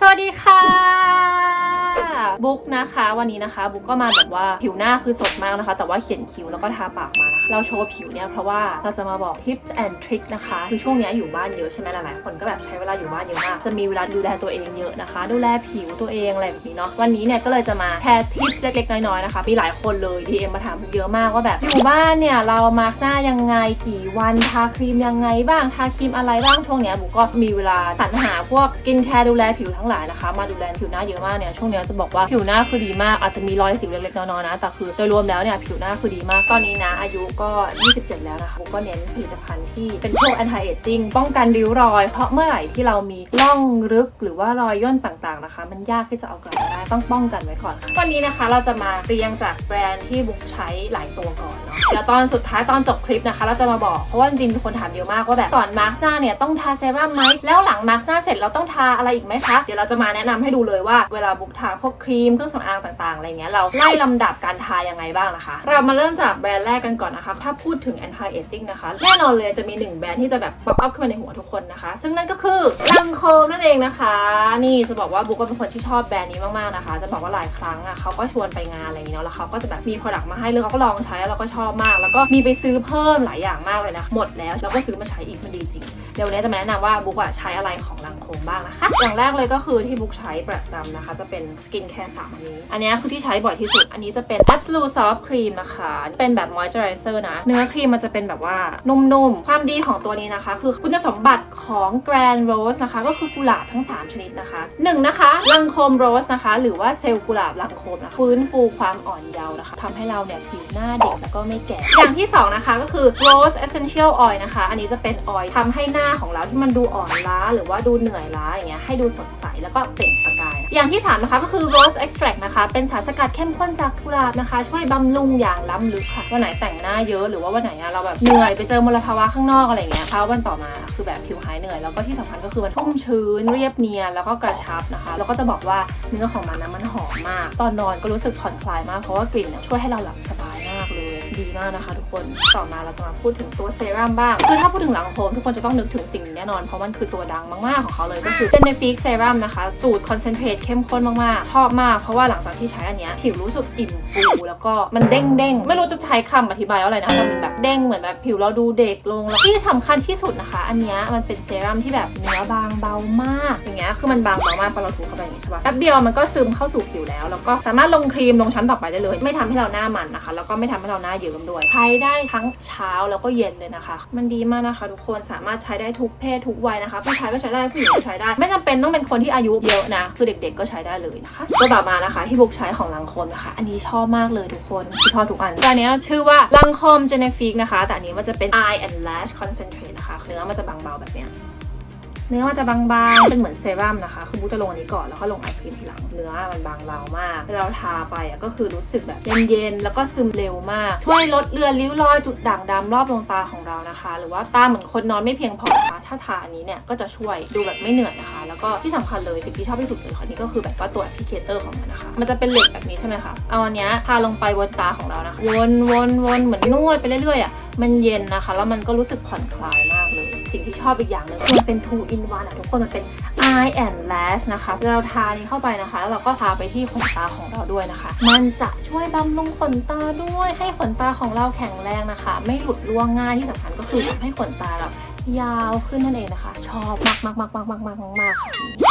สวัสดีค่ะ บุ๊กนะคะ วันนี้นะคะบุ๊กก็มาแบบว่าผิวหน้าคือสดมากนะคะ แต่ว่าเขียนคิ้วแล้วก็ทาปากมานะคะเราโชว์ผิวเนี่ยเพราะว่าเราจะมาบอก tips and tricks นะคะคือช่วงนี้อยู่บ้านเยอะใช่ไหมหลายๆคนก็แบบใช้เวลาอยู่บ้านเยอะมากจะมีเวลาดูแลตัวเองเยอะนะคะ ดูแลผิวตัวเองอะไรแบบนี้เนาะวันนี้เนี่ยก็เลยจะมาแชร์ tips เล็กๆน้อยๆนะคะมีหลายคนเลย DM มาถามเยอะมากว่าแบบอยู่บ้านเนี่ยเรามาร์กหน้ายังไงกี่วันทาครีมยังไงบ้างทาครีมอะไรบ้างช่วงนี้บุ๊กก็มีเวลาสรรหาพวกสกินแคร์ดูแลผิวทั้งหลายนะคะ มาดูแลผิวหน้าเยอะมากเนี่ยช่วงนี้จะบอกว่าผิวิวหน้าคือดีมากอาจจะมีรอยสิวเล็กๆน้อยๆนะ แต่คือโดยรวมแล้วเนี่ยผิวหน้าคือดีมาก ตอนนี้นะอายุก็ 27 แล้วนะคะบุ๊กก็เน้นผลิตภัณฑ์ที่เป็นพวก anti aging ป้องกันริ้วรอย เพราะเมื่อไหร่ที่เรามีร่องรึกหรือว่ารอยย่นต่างๆนะคะ มันยากที่จะเอากลับมาได้ต้องป้องกันไว้ก่อนค่ะวันนี้นะคะเราจะมาเรียงจากแบรนด์ที่บุ๊กใช้หลายตัวก่อนเนาะเดี๋ยวตอนสุดท้ายตอนจบคลิปนะคะ เราจะมาบอกเพราะว่าจริงๆมีคนถามเยอะมากว่าแบบก่อนมาร์กหน้าเนี่ยต้องทาเซรั่มไหมแล้วหลังมาร์กหน้าเสร็จเราต้องทาอะไรอีกไหมคะเดี๋ยวเราจะมาแนะนำให้ดูเลยว่าเวลาบุ๊กทาพวกครีมเครื่องสำอางต่างๆอะไรเงี้ยเราไล่ลำดับการทายังไงบ้างนะคะ เรามาเริ่มจากแบรนด์แรกกันก่อนนะคะ ถ้าพูดถึง anti aging นะคะแน่นอนเลยจะมีหนึ่งแบรนด์ที่จะแบบป๊อปอัพขึ้นมาในหัวทุกคนนะคะ ซึ่งนั่นก็คือลังโคมนั่นเองนะคะ นี่จะบอกว่าบุ๊กก็เป็นคนที่ชอบแบรนด์นี้มากๆนะคะ จะบอกว่าหลายครั้งอะเขาก็ชวนไปงานอะไรอย่างเงี้ยเนาะแล้วเขาก็จะแบบมี product มาให้เลยเขาก็ลองใช้แล้วเราก็ชอบมาก แล้วก็มีไปซื้อเพิ่มหลายอย่างมากเลยนะหมดแล้วแล้วก็ซื้อมาใช้อีกมันดีจริงเดี๋ยววันนี้จะมาแนะนำว่าบุ๊กอะใช้อะไรของลังโคมบ้างนะคะอย่างแรกเลยก็คือที่บุ๊กใช้ประจำนะคะ จะเป็นสกินแคร์สามอันนี้อันนี้คือที่ใช้บ่อยที่สุด อันนี้จะเป็น Absolute Soft Cream นะคะ เป็นแบบ moisturizer นะ เนื้อครีมมันจะเป็นแบบว่านุ่มๆ ความดีของตัวนี้นะคะ คือคุณสมบัติของ Grand Rose นะคะ ก็คือกุหลาบทั้ง 3 ชนิดนะคะหนึ่งนะคะลังโคมโรสนะคะ หรือว่าเซลล์กุหลาบลังโคมนะฟื้นฟูความอ่อนเยาว์นะคะทำให้เราเนี่ยผิวหน้าเด็กแล้วก็ไม่แก่ อย่างที่สองนะคะก็คือ Rose Essential Oil นะคะ อันนี้จะเป็นออยล์ทำให้หน้าของเราที่มันดูอ่อนล้า หรือว่าดูเหนื่อยล้าอย่างเงี้ยให้ดูสดใสแล้วก็เปล่งประกายนะอย่างที่สามนะคะก็คือ Rose Extract นะคะ เป็นสารสกัดเข้มข้นจากกุหลาบนะคะ ช่วยบำรุงอย่างล้ำลึกค่ะวันไหนแต่งหน้าเยอะหรือว่าวันไหนเราแบบเหนื่อยไปเจอมลภาวะข้างนอกอะไรเงี้ยเช้าวันต่อมาคือแบบผิวหายเหนื่อย แล้วก็ที่สำคัญก็คือมันชุ่มชื้นเรียบเนียนแล้วก็กระชับนะคะ แล้วก็จะบอกว่าเนื้อของมันนะมันหอมมาก ตอนนอนก็รู้สึกผ่อนคลายมากเพราะว่ากลิ่นเนี่ยช่วยให้เราหลับสบาย เลยดีมากนะคะทุกคนต่อมาเราจะมาพูดถึงตัวเซรั่มบ้าง คือถ้าพูดถึงหลังโคมทุกคนจะต้องนึกถึงสิ่งนี้แน่นอน เพราะมันคือตัวดังมากๆของเขาเลยก็คือ Genefique Serum นะคะสูตรคอนเซนเทรตเข้มข้นมากๆ ชอบมาก เพราะว่าหลังจากที่ใช้อันเนี้ยผิวรู้สึกอิ่มฟูแล้วก็มันเด้งเด้งไม่รู้จะใช้คำอธิบายว่าอะไรนะแต่มันแบบเด้งเหมือนแบบผิวเราดูเด็กลงแล้วที่สำคัญที่สุดนะคะ อันเนี้ยมันเป็นเซรั่มที่แบบเนื้อบางเบามากอย่างเงี้ยคือมันบางเบามากพอเราถูเข้าไปอย่างงี้ใช่ปะแป๊บเดียวมันก็ซึมเข้าสู่ผิวแล้ว แล้วก็สามารถลงครีมลงชั้นต่อไปได้เลย ไม่ทำให้เราหน้ามันนะคะแล้วก็ไม่ทำใหเราหน้าเยิ้มด้วย ใช้ได้ทั้งเช้าแล้วก็เย็นเลยนะคะ มันดีมากนะคะ ทุกคนสามารถใช้ได้ทุกเพศทุกวัยนะคะผู้ชายก็ใช้ได้ผู้หญิงก็ใช้ได้ ไม่จำเป็นต้องเป็นคนที่อายุเยอะนะคือเด็ก ๆ ก็ใช้ได้เลยนะคะตัวต่อมานะคะ ที่บุ๊กใช้ของลังคมนะคะ อันนี้ชอบมากเลยทุกคนชอบทุกอันตัวนี้ชื่อว่าลังคมเจเนฟิกนะคะ แต่อันนี้มันจะเป็น eye and lash concentrate นะคะเนื้อมันจะบางเบาแบบเนี้ย เนื้อมันจะบางๆ เป็นเหมือนเซรั่มนะคะ คือบุ๊กจะลงอันนี้ก่อนแล้วก็ลงไอครีมทีหลัง เนื้อมันบางเบามากเวลาเราทาไปอะก็คือรู้สึกแบบเย็นๆ แล้วก็ซึมเร็วมาก ช่วยลดเลือนริ้วรอยจุดด่างดำรอบดวงตาของเรานะคะ หรือว่าตาเหมือนคนนอนไม่เพียงพอนะคะ ถ้าทาอันนี้เนี่ยก็จะช่วยดูแบบไม่เหนื่อยนะคะ แล้วก็ที่สำคัญเลยสิ่งที่ชอบที่สุดเลยค่ะนี่ก็คือแบบว่าตัวแอปพลิเคเตอร์ของมันนะคะ มันจะเป็นเหล็กแบบนี้ใช่ไหมคะเอาอันเนี้ยทาลงไปบนตาของเรานะคะวนวนวนเหมือนนวดไปเรื่อยๆอะมันเย็นนะคะ แล้วมันก็รู้สึกผ่อนคลายมากเล สิ่งที่ชอบอีกอย่างหนึงมันเป็น two in one อะทุกคนมันเป็น eye and lash นะคะเราทานี้เข้าไปนะคะแล้วเราก็ทาไปที่ขนตาของเราด้วยนะคะ มันจะช่วยบำรุงขนตาด้วยให้ขนตาของเราแข็งแรงนะคะ ไม่หลุดร่วงง่ายที่สำคัญก็คือทำให้ขนตาเรา ยาวขึ้นนั่นเองนะคะ ชอบมากมากมากมากมากมากมากมาก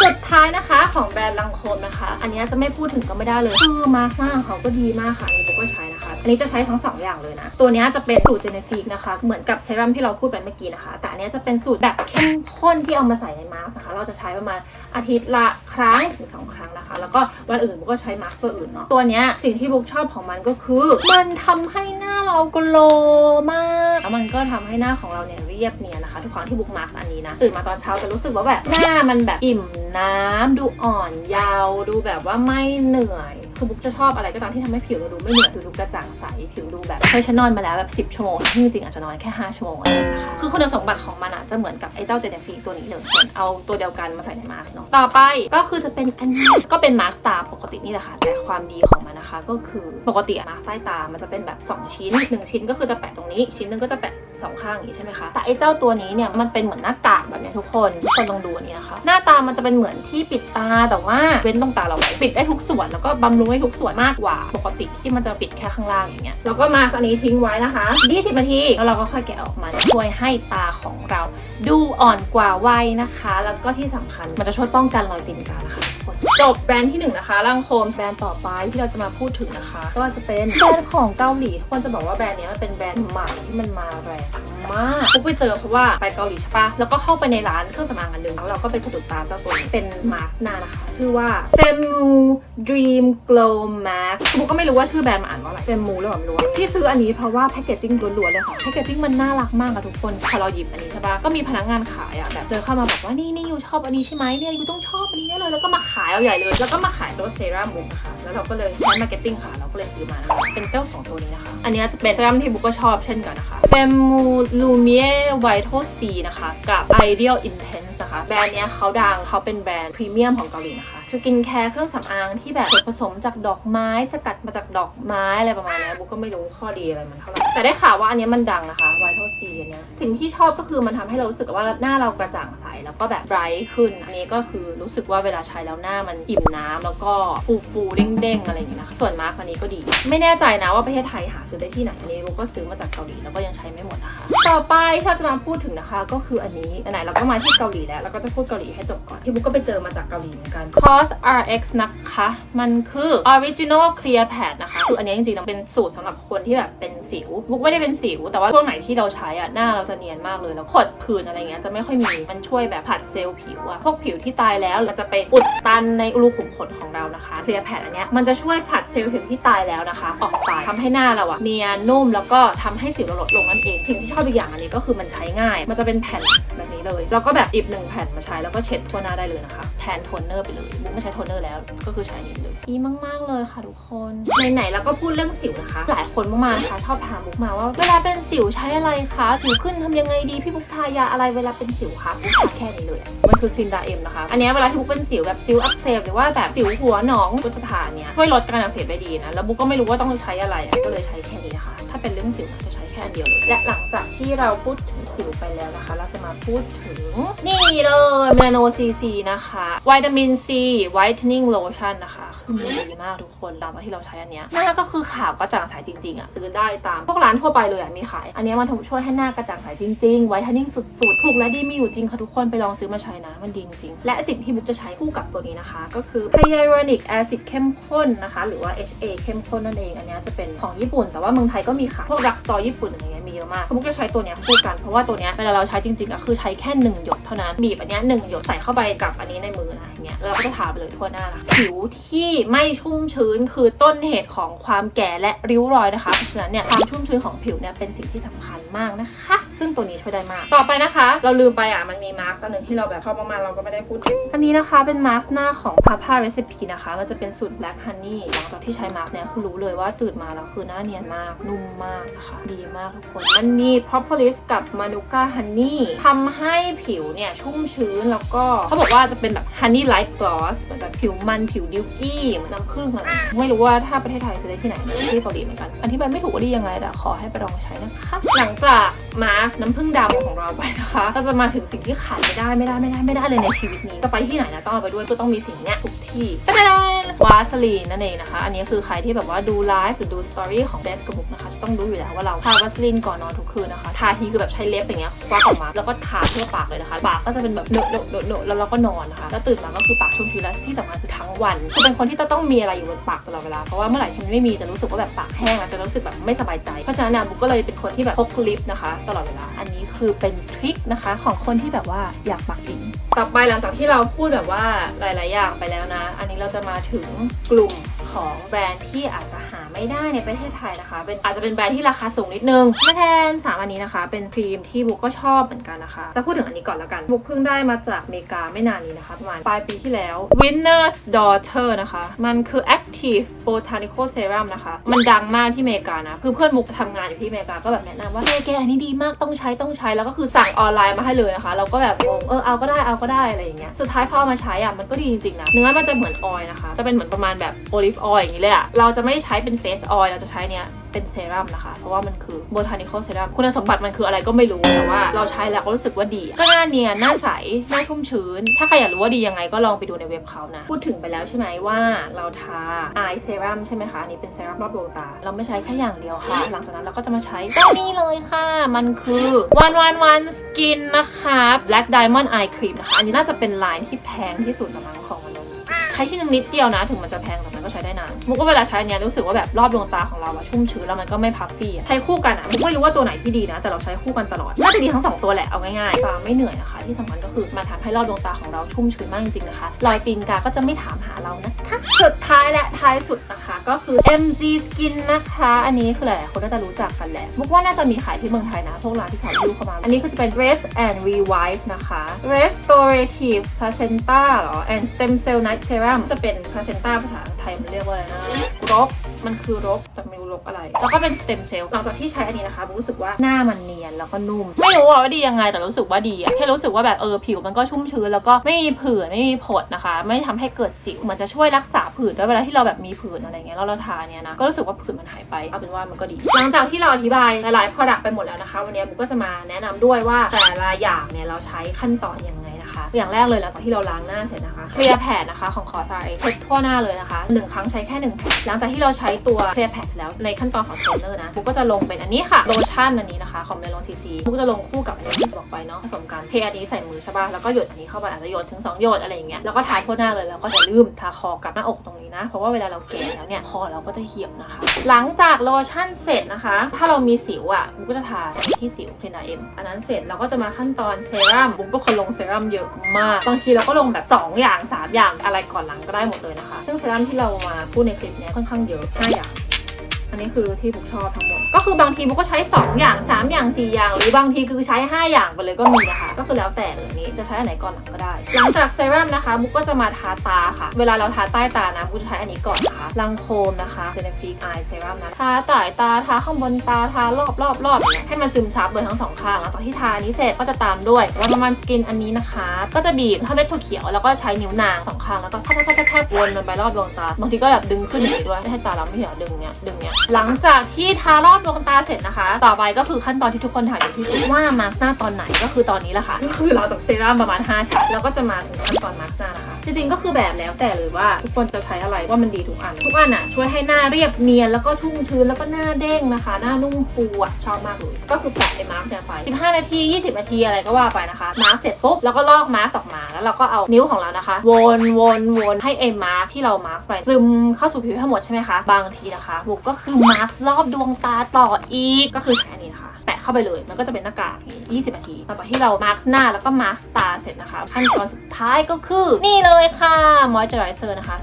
สุดท้ายนะคะของแบรนด์ลังโคมนะคะ อันนี้จะไม่พูดถึงก็ไม่ได้เลย คือมาสก์หน้าของเขาก็ดีมากค่ะอันนี้ผมก็ใช้นะคะ อันนี้จะใช้ทั้งสองอย่างเลยนะ ตัวนี้จะเป็นสูตรเจเนฟิกนะคะ เหมือนกับเซรั่มที่เราพูดไปเมื่อกี้นะคะ แต่อันนี้จะเป็นสูตรแบบเข้มข้นที่เอามาใส่ในมาสก์นะคะ เราจะใช้ประมาณอาทิตย์ละครั้งถึงสองครั้งนะคะ แล้วก็วันอื่นบุ๊กก็ใช้มาสก์ตัวอื่นเนาะ ตัวนี้สิ่งที่บุ๊กชอบของมันก็คือ มันทำให้หน้าเราโกลว์มาก แล้วมันก็ทำให้หน้าของเราเนี่ย เรียบเนียนนะคะ ทุกครั้งที่บุ๊กมาสก์อันนี้นะตื่นมาตอนเช้าจะรู้สึกว่าแบบหน้ามันแบบอิ่มน้ำดูอ่อนยาว ดูแบบว่าไม่เหนื่อยคือบุ๊กจะชอบอะไรก็ตามที่ทำให้ผิวเราดูไม่เหนื่อยดูดูกระจ่างใสผิวดูแบบเฮ้ยฉันนอนมาแล้วแบบ 10ชั่วโมงที่จริงอาจจะนอนแค่5ชั่วโมงอะไรอย่างเงี้ยนะคะคือคุณสมบัติของมันอะจะเหมือนกับไอ้เจ้าเจเนฟีตัวนี้เลยเหมือนเอาตัวเดียวกันมาใส่ในมาสก์เนาะต่อไปก็คือจะเป็นอันนี้ก็เป็นมาสก์ตาปกตินี่แหละค่ะแต่ความดีของมันนะคะก็คือปกติมาสก์ใต้ตามันจะเป็นแบบ 2 ชิ้น 1 ชิ้นก็คือจะแปะตรงนี้ ชิ้นนึงก็จะแปะ สองข้างอย่างนี้ใช่ไหมคะแต่ไอ้เจ้าตัวนี้เนี่ยมันเป็นเหมือนหน้ากากแบบนี้ทุกคนทุกคนลองดูอันนี้นะคะหน้าตามันจะเป็นเหมือนที่ปิดตาแต่ว่าเว้นตรงตาเราไว้ปิดได้ทุกส่วนแล้วก็บำรุงได้ทุกส่วนมากกว่า ปกติที่มันจะปิดแค่ข้างล่างอย่างเงี้ยแล้วก็มาอันนี้ทิ้งไว้นะคะ20นาทีแล้วเราก็ค่อยแกะออกมาช่วยให้ตาของเรา ดูอ่อนกว่าวัยนะคะ แล้วก็ที่สำคัญมันจะช่วยป้องกันรอยตีนกานะคะ คนจบแบรนด์ที่หนึ่งนะคะลังโคมแบรนด์ต่อไปที่เราจะมาพูดถึงนะคะ ก็จะเป็นแบรนด์ของเกาหลีทุกคนจะบอกว่าแบรนด์นี้มันเป็นแบรนด์ใหม่ที่มันมาแรงมากปุ๊กไปเจอเพราะว่าไปเกาหลีใช่ปะแล้วก็เข้าไปในร้านเครื่องสำอางอันหนึ่งแล้วเราก็ไปสะดุดตาเจ้าตัวเป็นมาร์สนานะคะ ชื่อว่า Femu Dream Glow Mask ปุ๊กก็ไม่รู้ว่าชื่อแบรนด์มันอ่านว่าอะไร Femu หรือเปล่าไม่รู้อะที่ซื้ออันนี้เพราะว่าแพคเกจจิ้งล้วนๆเลยค่ะ แพคเกจจิ้งมันน่ารักมากอะทุกคนพอเราหยิบอันนี้ใช่ปะก็มีพนักงานขายอะแบบเดินเข้ามาบอกว่านี่นี่ยูชอบอันนี้ใช่ไหมเนี่ยยูต้องชอบอันนี้แน่เลย แล้วก็มาขายเอาใหญ่เลย แล้วก็มาขายตัวเซรั่มบุ๊กนะคะ แล้วเราก็เลยใช้มาร์เก็ตติ้งค่ะ เราก็เลยซื้อมานะคะเป็นเจ้าสองตัวนี้นะคะ อันนี้จะเป็นเซรั่มที่บุ๊กก็ชอบเช่นกันนะคะ Femu Lumiere Vital C นะคะ กับ Ideal Intense นะคะ แบรนด์เนี้ยเขาดังเขาเป็นแบรนด์พรีเมียมของเกาหลีนะคะ สกินแคร์เครื่องสำอางที่แบบผสมจากดอกไม้ สกัดมาจากดอกไม้อะไรประมาณนี้บุ๊กก็ไม่รู้ข้อดีอะไรมันเท่าไหร่แต่ได้ข่าวว่าอันนี้มันดังนะคะ Vital C อันนี้สิ่งที่ชอบก็คือมันทำให้เรารู้สึกว่าหน้าเรากระจ่างใสแล้วก็แบบไบรท์ขึ้น อันนี้ก็คือรู้สึกว่าเวลาใช้แล้วหน้ามันอิ่มน้ำแล้วก็ฟูฟูๆเด้งๆอะไรอย่างเงี้ยนะคะส่วนมาร์คอันนี้ก็ดี ไม่แน่ใจนะว่าประเทศไทยหาซื้อได้ที่ไหนอันนี้บุ๊กก็ซื้อมาจากเกาหลีแล้วก็ยังใช้ไม่หมดนะคะต่อไปที่เราจะมาพูดถึงนะคะ ก็คืออันนี้ไหนๆเราก็มาที่เกาหลีแล้วเราก็จะพูดเกาหลีให้จบก่อนที่บุ๊กก็ไปเจอมาจากเกาหลีเหมือนกัน COS RX นะคะ มันคือ Original Clear Pad นะคะ คืออันนี้จริงๆมันเป็นสูตรสำหรับคนที่แบบเป็นสิว บุ๊กไม่ได้เป็นสิว แต่ว่าช่วงไหนที่เราใช้อะหน้าเราจะเนียนมากเลย แล้วขดผื่นอะไรเงี้ยจะไม่ค่อยมี มันช่วยแบบผัดเซลล์ผิวอะพวกผิวที่ตายแล้วเราจะไปอุดตันในรูขุมขนของเรานะคะ Clear Pad อันเนี้ยมันจะช่วยผัดเซลล์ผิวที่ตายแล้วนะคะ ออกไปทำให้หน้าเราอะเนียนนุ่มแล้วก็ทำให้สิวเราลดลงนั่นเองสิ่งที่ชอบอีกอย่างอันนี้ก็คือมันใช้ง่าย มันจะเป็นแผ่นแบบนี้เลย แล้วก็แบบอีบหนึ่งแผ่นมาใช้แล้วก็เช็ดทั่วหน้าได้เลยนะคะ แทนโทนเนอร์ไปเลยบุ๊กไม่ใช้โทนเนอร์แล้ว ก็คือใช้อันนี้เลยดีมากๆเลยค่ะทุกคนไหนๆเราก็พูดเรื่องสิวนะคะ หลายคนมากๆนะคะชอบถามบุ๊กมาว่า เวลาเป็นสิวใช้อะไรคะสิวขึ้นทำยังไงดีพี่บุ๊กทายาอะไรเวลาเป็นสิวคะบุ๊กทาแค่นี้เลยอะมันคือคลินดาเอ็มนะคะ อันเนี้ยเวลาที่บุ๊กเป็นสิวแบบสิวอักเสบหรือว่าแบบสิวหัวหนองบุ๊กจะทาอันเนี้ยช่วยลดการอักเสบได้ดีนะแล้วบุ๊กก็ไม่รู้ว่าต้องใช้อะไรอะก็เลยใช้แค่นี้นะคะถ้าเป็นเรื่องสิวนะจะใช้แค่อันเดียวเลยและหลังจากที่เราพูดถึงสิวไปแล้วนะคะ เราจะมาพูดถึง นี่เลยเมโนซีซีนะคะวิตามินซีไวท์เทนนิ่งโลชั่นนะคะ คือมันดีมากทุกคนตามที่เราใช้อันเนี้ยหน้าก็คือขาวกระจ่างใสจริงๆอะซื้อได้ตามพวกร้านทั่วไปเลยอะมีขาย อันนี้มันทำช่วยให้หน้ากระจ่างใสจริงๆไวท์เทนนิ่งสุดๆถูกและดีมีอยู่จริงค่ะทุกคนไปลองซื้อมาใช้นะ มันดีจริงๆและสิ่งที่บุ๊กจะใช้คู่กับตัวนี้นะคะ ก็คือ hyaluronic acid เข้มข้นนะคะ หรือว่า HA เข้มข้นนั่นเองอันนี้จะเป็นของญี่ปุ่น แต่ว่าเมืองไทยก็มีขายพวกรักสตอญี่ปุ่นอะไรเงี้ยมีเยอะมากบุ๊กจะใช้ตัวเนี้ยคู่กันเพราะว่าตัวเนี้ยเวลาเราใช้จริงๆอะคือใช้แค่หนึ่งหยดเท่านั้นบีบอันเนี้ยหนึ่งหยดใส่เข้าไปกับอันนี้ในมือนะอย่างเงี้ยแล้วก็จะทาไปเลยทั่วหน้านะคะผิวที่ไม่ชุ่มชื้นคือต้นเหตุของความแก่และริ้วรอยนะคะเพราะฉะนั้นเนี่ยความชุ่มชื้นของผิวเนี่ยเป็นสิ่งที่สำคัญ มากนะคะ ซึ่งตัวนี้ช่วยได้มาก ต่อไปนะคะ เราลืมไปอะมันมีมาร์กอันหนึ่งที่เราแบบชอบมากๆเราก็ไม่ได้พูดถึงอันนี้นะคะเป็นมาร์กหน้าของ Papa Recipe นะคะ มันจะเป็นสูตร Black Honey หลังจากที่ใช้มาร์กเนี่ยคือรู้เลยว่าตื่นมาแล้วคือหน้าเนียนมากนุ่มมากนะคะดีมากทุกคน มันมี Propolis กับ Manuka Honey ทำให้ผิวเนี่ยชุ่มชื้นแล้วก็เขาบอกว่าจะเป็นแบบ Honey Light Gloss เหมือนแบบผิวมันผิวดิวกี้นน้ำผึ้งอะไรไม่รู้ว่าถ้าประเทศไทยซื้อได้ที่ไหนที่เกาหลีเหมือนกันอธิบายไม่ถูกว่าดียังไงแต่ขอให้ไปลองใช้นะคะหลังจากมาร์กน้ำผึ้งดำของเราไปนะคะก็จะมาถึงสิ่งที่ขาดไม่ได้ไม่ได้ไม่ได้ไม่ได้เลยในชีวิตนี้จะไปที่ไหนนะต้องเอาไปด้วยก็ต้องมีสิ่งเนี้ยทุกท ไปไปเลยวาสลีนนั่นเองนะคะ อันนี้คือใครที่แบบว่าดูไลฟ์หรือดูสตอรี่ของเบสกับบุ๊กนะคะจะต้องรู้อยู่แล้วว่าเราทาวาสลีนก่อนนอนทุกคืนนะคะทาทีคือแบบใช้เล็บอย่างเงี้ยควักออกมาแล้วก็ทาทั่วปากเลยนะคะ ปากก็จะเป็นแบบเนอะเนอะเนอะเนอะแล้วเราก็นอนนะคะแล้วตื่นมาก็คือปากชุ่มชื้นและที่สำคัญคือทั้งวันคือเป็นคนที่จะต้องมีอะไรอยู่บนปากตลอดเวลาเพราะว่าเมื่อไหร่ที่มันไม่มีจะรู้สึกว่าแบบปากแห้งอะจะรู้สึกแบบไม่สบายใจเพราะฉะนั้นบุ๊กก็เลยเป็นคนที่แบบพกลิปนะคะ ตลอดเวลาอันนี้คือเป็นทริคนะคะ ของคนที่แบบว่าอยากปากติ๋ง ต่อไปหลังจากที่เราพูดแบบว่าหลาย ๆ อย่างไปแล้วนะ อันนี้เราจะมาถึงกลุ่ม ของแบรนด์ที่อาจจะหาไม่ได้ในประเทศไทยนะคะเป็นอาจจะเป็นแบรนด์ที่ราคาสูงนิดนึงมาแทนสามอันนี้นะคะ เป็นครีมที่บุ๊กก็ชอบเหมือนกันนะคะ จะพูดถึงอันนี้ก่อนแล้วกัน บุ๊กเพิ่งได้มาจากอเมริกาไม่นานนี้นะคะประมาณปลายปีที่แล้ว Winner's Daughter นะคะ มันคือ Active Botanical Serum นะคะ มันดังมากที่อเมริกานะ คือเพื่อนมุกทำงานอยู่ที่อเมริกาก็แบบแนะนำว่าเฮ้ยแกอันนี้ดีมากต้องใช้ต้องใช้แล้วก็คือสั่งออนไลน์มาให้เลยนะคะ เราก็แบบงงเออเอาก็ได้เอาก็ได้อะไรอย่างเงี้ยสุดท้ายพอเอามาใช้อะมันก็ดีจริงๆนะเนื้อมันจะเหมือนออยล์นะคะจะเป็นเหมือนประมาณแบบโอลิฟออยล์อย่างนี้เลยอะเราจะไม่ใช้เป็นเฟสออยล์เราจะใช้เนี้ยเป็นเซรั่มนะคะ เพราะว่ามันคือ botanical serum คุณสมบัติมันคืออะไรก็ไม่รู้ แต่ว่าเราใช้แล้วก็รู้สึกว่าดี ก็หน้าเนียน หน้าใส หน้าชุ่มชื้น ถ้าใครอยากรู้ว่าดียังไงก็ลองไปดูในเว็บเขานะ พูดถึงไปแล้วใช่ไหมว่าเราทา eye serum ใช่ไหมคะ อันนี้เป็นเซรั่มรอบดวงตา เราไม่ใช้แค่อย่างเดียวค่ะ หลังจากนั้นเราก็จะมาใช้ตัวนี้เลยค่ะ มันคือ one one one skin นะคะ black diamond eye cream นะคะ อันนี้น่าจะเป็นไลน์ที่แพงที่สุดละมั้งของมันเลยใช้ที่นึงนิดเดียวนะ ถึงมันจะแพงแต่มันก็ใช้ได้นานมุกก็เวลาใช้อันเนี้ยรู้สึกว่าแบบรอบดวงตาของเราอะชุ่มชื้นแล้วมันก็ไม่พัฟฟี่ใช้คู่กันอะมุกไม่รู้ว่าตัวไหนที่ดีนะ แต่เราใช้คู่กันตลอดน่าจะดีทั้งสองตัวแหละเอาง่ายๆตาไม่เหนื่อยนะคะ ที่สำคัญก็คือมันทำให้รอบดวงตาของเราชุ่มชื้นมากจริงๆนะคะรอยตีนกาก็จะไม่ถามหาเรานะคะสุดท้ายและท้ายสุดนะคะก็คือ MZ Skin นะคะ อันนี้คือหลายๆคนน่าจะรู้จักกันแหละมุกว่าน่าจะมีขายที่เมืองไทยนะพวกร้านที่เขาดูเข้ามาอันนี้ก็จะเป็น Rest and Revive นะคะ Restorative Placenta หรอ and Stem Cell Night Serum จะเป็น placenta ภาษาไทยมันเรียกว่าอะไรนะรกมันคือรกแต่ไม่รู้รกอะไร แล้วก็เป็น stem cell หลังจากที่ใช้อันนี้นะคะรู้สึกว่าหน้ามันเนียนแล้วก็นุ่ม ไม่รู้ว่าดียังไงแต่รู้สึกว่าดีอะแค่รู้สึกว่าแบบเออผิวมันก็ชุ่มชื้นแล้วก็ไม่มีผื่นไม่มีผดนะคะ ไม่ทำให้เกิดสิวมันจะช่วยรักษาผื่นด้วยเวลาที่เราแบบมีผื่นอะไรเงี้ยแล้วเราทาเนี่ยนะก็รู้สึกว่าผื่นมันหายไปเอาเป็นว่ามันก็ดี หลังจากที่เราอธิบายหลายๆ product ไปหมดแล้วนะคะ วันนี้บุ๊กก็จะมาแนะนำด้วยว่าแต่ละอย่างเนี่ยเราใช้ขั้นตอนยังไงนะค อย่างแรกเลยหลังจากที่เราล้างหน้าเสร็จนะคะเคลียร์แผดนะคะของคอซาเเช็ดทั่วหน้าเลยนะคะหนึ่งครั้งใช้แค่หนึ่งแผ่นหลังจากที่เราใช้ตัวเคลียร์แผดแล้วในขั้นตอนของโทนเนอร์นะบุ๊กก็จะลงเป็นอันนี้ค่ะโลชั่นอันนี้นะคะของเมลอนซีซีบุ๊กจะลงคู่กับอันนี้ที่บอกไปเนาะผสมกันเทอันนี้ใส่มือใช่ป่ะแล้วก็หยดอันนี้เข้าไปอาจจะหยดถึงสองหยดอะไรอย่างเงี้ยแล้วก็ทาทั่วหน้าเลยแล้วก็อย่าลืมทาคอกับหน้าอกตรงนี้นะ เพราะว่าเวลาเราแก่แล้วเนี่ยคอเราก็จะเหี่ยวนะคะ หลังจากโลชั่นเสร็จนะคะ ถ้าเรามีสิวอะบุ๊กก็จะทาที่สิวคลีนาเอ็มอันนั้นเสร็จเราก็จะมาขั้นตอนเซรั่มบุ๊กเป็นคนลงเซรั่มเยอะมาก บางทีเราก็ลงแบบ 2 อย่าง 3 อย่างอะไรก่อนหลังก็ได้หมดเลยนะคะ ซึ่งเซรั่มที่เรามาพูดในคลิปนี้ค่อนข้างเยอะ5อย่าง นนี้คือที่บุกชอบทั้งหมด ก็คือบางทีบุกก็ใช้ 2 อย่าง 3 อย่าง 4 อย่าง หรือบางทีคือใช้ 5 อย่างไปเลยก็มีนะคะ ก็คือแล้วแต่เลยนี้จะใช้อันไหนก่อนหลังก็ได้ หลังจากเซรั่มนะคะบุกก็จะมาทาตาค่ะ เวลาเราทาใต้ตานะบุกจะใช้อันนี้ก่อนนะคะลังโคมนะคะเซนฟิกไอเซรั่มนะทาใต้ตาทาข้างบนตาทารอบรอบรอบเงี้ยให้มันซึมซับเลยทั้งสองข้างหลังจากที่ทานี้เสร็จก็จะตามด้วยวันมันสกินอันนี้นะคะ ก็จะบีบเท่าเม็ดถั่วเขียวแล้วก็ใช้นิ้วนางสองข้างแล้วก็แทบแทบแทบแทบวนมันไปรอบดวงตาบางทีก็แบบดึงขึ้นอย่างนี้ด้วยให้ตาเราไม่เหี่ยวดึงเนี้ยดึงเนี้ยหลังจากที่ทารอบดวงตาเสร็จนะคะ ต่อไปก็คือขั้นตอนที่ทุกคนถามอยู่ที่สุดว่ามาร์กหน้าตอนไหนก็คือตอนนี้แหละค่ะก็คือเราจากเซรั่มประมาณ5ชั้นแล้วก็จะมาถึงขั้นตอนมาร์กหน้านะคะจริงๆก็คือแบบแล้วแต่เลยว่าทุกคนจะใช้อะไรว่ามันดีทุกอัน ทุกอันอะช่วยให้หน้าเรียบเนียนแล้วก็ชุ่มชื้นแล้วก็หน้าเด้งนะคะ หน้านุ่มฟูอะชอบมากเลยก็คือแปะไอ้มาร์กเนี่ยไป 15 นาที 20 นาทีอะไรก็ว่าไปนะคะมาร์กเสร็จปุ๊บแล้วก็ลอกมาร์กออกมาแล้วเราก็เอานิ้วของเรานะคะ วนวนวนให้ไอ้มาร์กที่เรามาร์กไปซึมเข้าสู่ผิวทั้งหมดใช่ไหมคะบางทีนะคะบุกก็คือมาร์ครอบดวงตาต่ออีก ก็คือใช้อันนี้นะคะ แปะเข้าไปเลยมันก็จะเป็นหน้ากากอย่างนี้20 นาทีต่อไปที่เรามาร์คหน้าแล้วก็มาร์คตาเสร็จนะคะ ขั้นตอนสุดท้ายก็คือ นี่เลยค่ะมอยเจอไรเซอร์นะคะ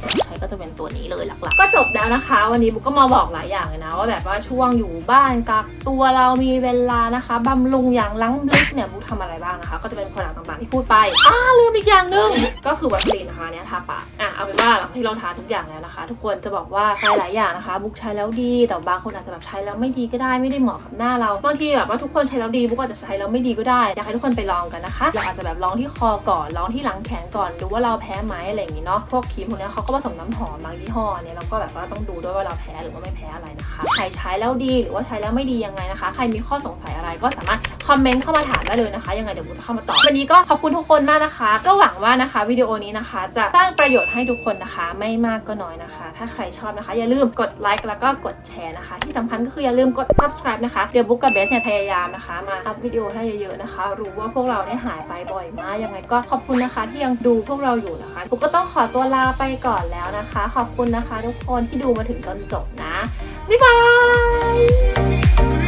ก็จะเป็นตัวนี้เลยหลักๆ ก็จบแล้วนะคะ วันนี้บุ๊กก็มาบอกหลายอย่างเลยนะ ว่าแบบว่าช่วงอยู่บ้านกักตัวเรามีเวลานะคะบำรุงอย่างล้างลึกเนี่ยบุ๊กทำอะไรบ้างนะคะ ก็จะเป็นผลังต่างๆที่พูดไปอ่าลืมอีกอย่างหนึงก็คือวัสลีนนะคะเนี่ยทาปากอะเอาเป็นว่าหลังที่เราทาทุกอย่างแล้วนะคะ ทุกคนจะบอกว่าหลายๆอย่างนะคะ บุ๊กใช้แล้วดีแต่บางคนอาจจะแบบใช้แล้วไม่ดีก็ได้ไม่ได้เหมาะกับหน้าเราบางทีแบบว่าทุกคนใช้แล้วดีบุ๊กอาจจะใช้แล้วไม่ดีก็ได้อยากให้ทุกคนไปลองกันนะคะเราอาจจะแบบลองที่คอก่อนลองที่หลังแขนก่อนดูว่าเราแพ้ไหมอะไรอย่างงี้เนาะพวกครีมพวกนี้เขาก็ผสมน้ำหอมบางยี่ห้อเนี่ยเราก็แบบว่าต้องดูด้วยว่าเราแพ้หรือว่าไม่แพ้อะไรนะคะ ใครใช้แล้วดีหรือว่าใช้แล้วไม่ดียังไงนะคะ ใครมีข้อสงสัยอะไรก็สามารถคอมเมนต์เข้ามาถามได้เลยนะคะ ยังไงเดี๋ยวบุ๊กจะเข้ามาตอบวันนี้ก็ขอบคุณทุกคนมากนะคะ ก็หวังว่านะคะวิดีโอนี้นะคะ จะสร้างประโยชน์ให้ทุกคนนะคะ ไม่มากก็น้อยนะคะ ถ้าใครชอบนะคะ อย่าลืมกดไลค์แล้วก็กดแชร์นะคะ ที่สำคัญก็คืออย่าลืมกด subscribe นะคะเดี๋ยวบุ๊กกับเบสเนี่ยพยายามนะคะ มาอัพวิดีโอให้เยอะๆนะคะ รู้ว่าพวกเราเนี่ยหายไปบ่อยมากยังไงก็ขอบคุณนะคะ ที่ยังดูพวกเราอยู่นะคะบุ๊กก็ต้องขอตัวลาไปก่อนแล้วนะคะ ขอบคุณนะคะทุกคนที่ดูมาถึงตอนจบนะ บ๊ายบาย